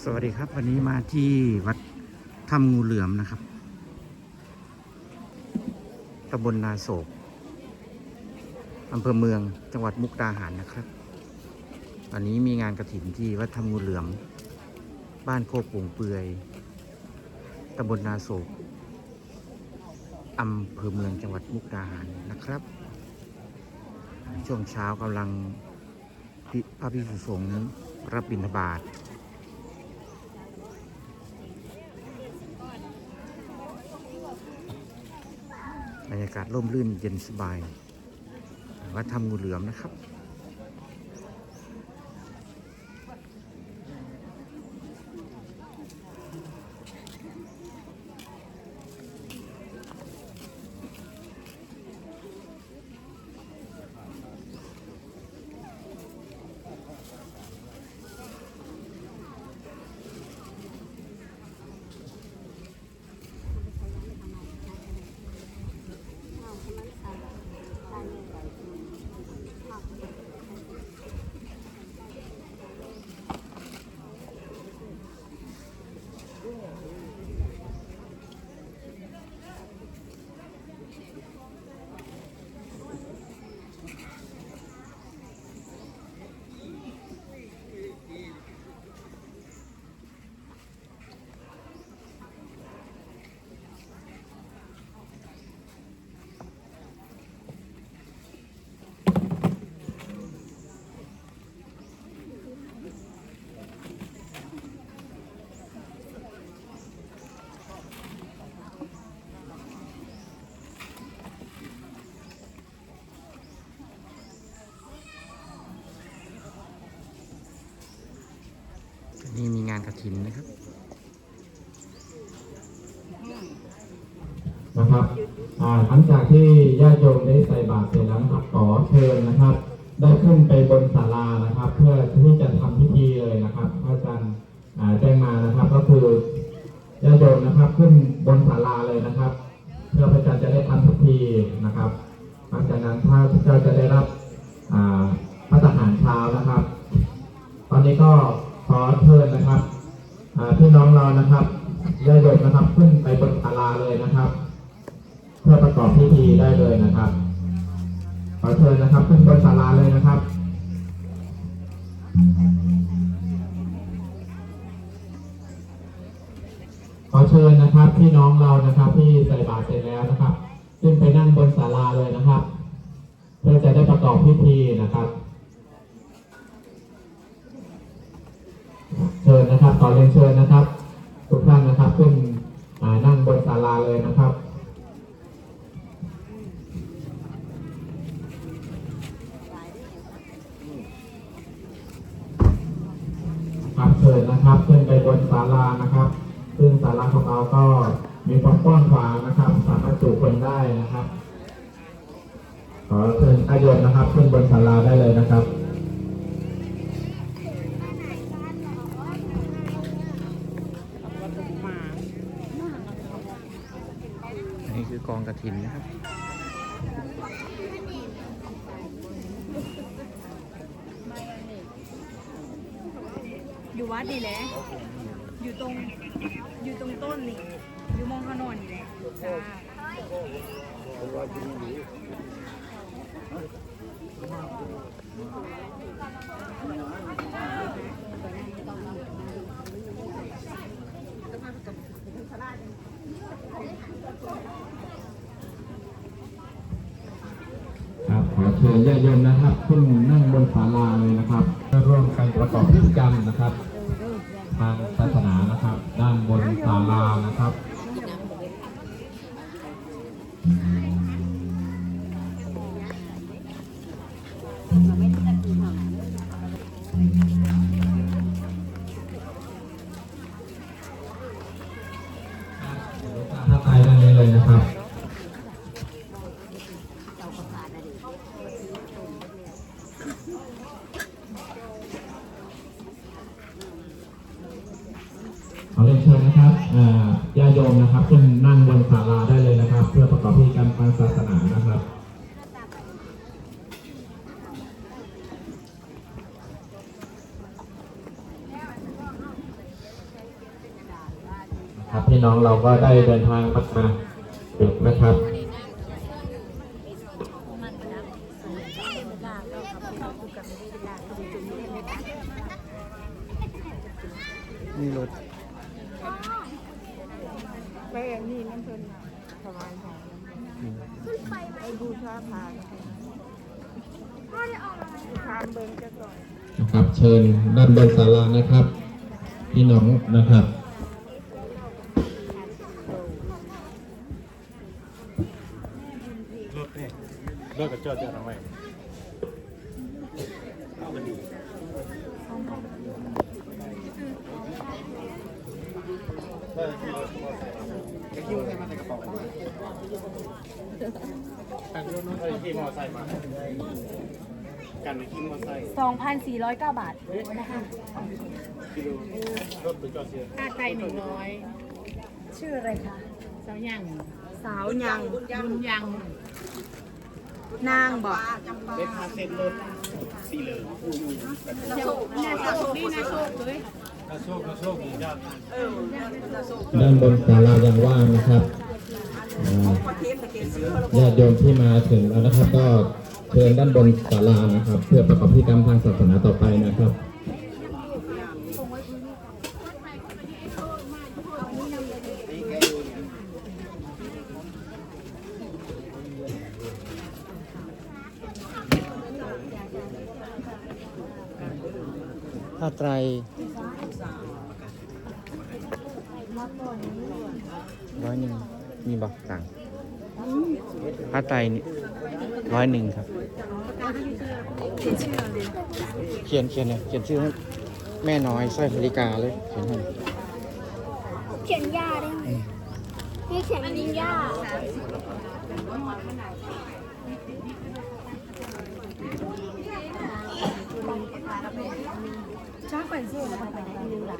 สวัสดีครับ วันนี้มาที่วัดถ้ำงูเหลือมนะครับตำบลนาโศกอำเภอเมืองจังหวัดมุกดาหารนะครับ วันนี้มีงานกระถินที่วัดถ้ำงูเหลือม บ้านโคกปุ่งเปือยตำบลนาโศกอำเภอเมืองจังหวัดมุกดาหารนะครับ ช่วงเช้ากำลังพิพระภิกษุสงฆ์รับบิณฑบาต บรรยากาศร่มรื่นเย็นสบายวัดทำงูเหลือมนะครับ ถินนะครับนะครับอ่าหลังจากที่ญาติโยมได้ใส่บาตรเสร็จแล้วนะครับขอเชิญนะครับ ได้ขึ้นไปบนศาลานะครับ เพื่อที่จะทำพิธีเลยนะครับพระอาจารย์อ่าแจ้งมานะครับ ก็คือญาติโยมนะครับ ขึ้นบนศาลาเลยนะครับ เพื่อพระอาจารย์จะได้ทำพิธีนะครับหลังจากนั้นพระเจ้าจะได้รับอ่าพระทหารเช้านะครับ ตอนนี้ก็ขอเชิญนะครับ พี่น้องเรานะครับญาติโยมนะครับขึ้นไปบนศาลาเลยนะครับ เพื่อประกอบพิธีได้เลยนะครับขอเชิญนะครับขึ้นบนศาลาเลยนะครับขอเชิญนะครับพี่น้องเรานะครับที่ใส่บาตรเสร็จแล้วนะครับ ขึ้นไปนั่งบนศาลาเลยนะครับ เพื่อจะได้ประกอบพิธีนะครับ เชิญ นะครับขอเรียนเชิญนะครับ ทุกท่านนะครับขึ้นนั่งบนศาลาเลยนะครับครับเชิญนะครับขึ้นไปบนศาลานะครับ ซึ่งศาลาของเราก็มีความกว้างขวางนะครับ สามารถจุคนได้นะครับขอเชิญอาโยมนะครับ ขึ้นบนศาลาได้เลยนะครับ อันนี้คือกองกระ ถินนะครับอยู่วัดนี่แหละอยู่ตรง อยู่ตรงต้นนี่ อยู่มองขนนนี่แหละจ้าครับขอ เชิญญาติโยมนะครับขึ้นนั่งบนศาลาเลยนะครับร่วมกันประกอบพิธีกรรมนะครับ ทางศา เรียนเชิญนะครับเอ่อญาติโยมนะครับขึ้นนั่งบนศาลาได้เลยนะครับ เพื่อประกอบพิธีกรรมทางศาสนานะครับครับพี่น้องเราก็ได้เดินทางมาถึงนะครับนี่รถ ไปอันนี้น้ำ เพลินน่ะถวายของอืมไปบูชาพานทานเบิ้งจะก่อนนะครับเชิญด้านบนศาลานะครับ พี่น้องนะครับ รถเนี่ยรถกับจอดจอดเอาไว้กันรถน้อง ขี่มอไซค์มา กันไปขี่มอไซค์2,409 บาทนะคะกิโลรถไปจอดเสียค่าไก่หนึ่งร้อยชื่ออะไรคะเสาย่างสาวยังบุญยังนางบอกเล็กมาเซ็นรถสีเหลืองน่าโชคดีน่าโชคเลยถ้าโชคถ้าโชคดียอดด้านบนศาลายังว่างนะครับอ่า ญาติโยมที่มาถึงแล้วนะครับ ก็เชิญด้านบนศาลานะครับ เพื่อประกอบพิธีกรรมทางศาสนาต่อไปนะครับผ้าไตรร้อยหนึ่ง มีบอกต่างผ้าไตรนี่ร้อยหนึ่งครับ เขียนเขียนเนี่ยเขียนชื่อให้แม่น้อยสร้อยพลิกาเลยเขียนให้เขียนยาได้ไหมพี่เขียนยิงยาช้างเป็นเสื้อแล้วไปไหนลืมละ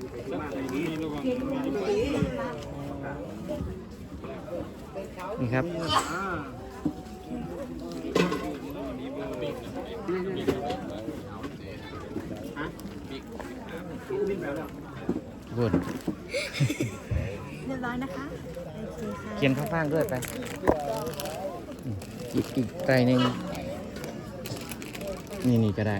นี่ครับบุญเรียบร้อยนะคะโอเคค่ะเขียนข้างๆด้วยไปอืมอีกอีกไตรหนึ่งนี่นี่ก็ได้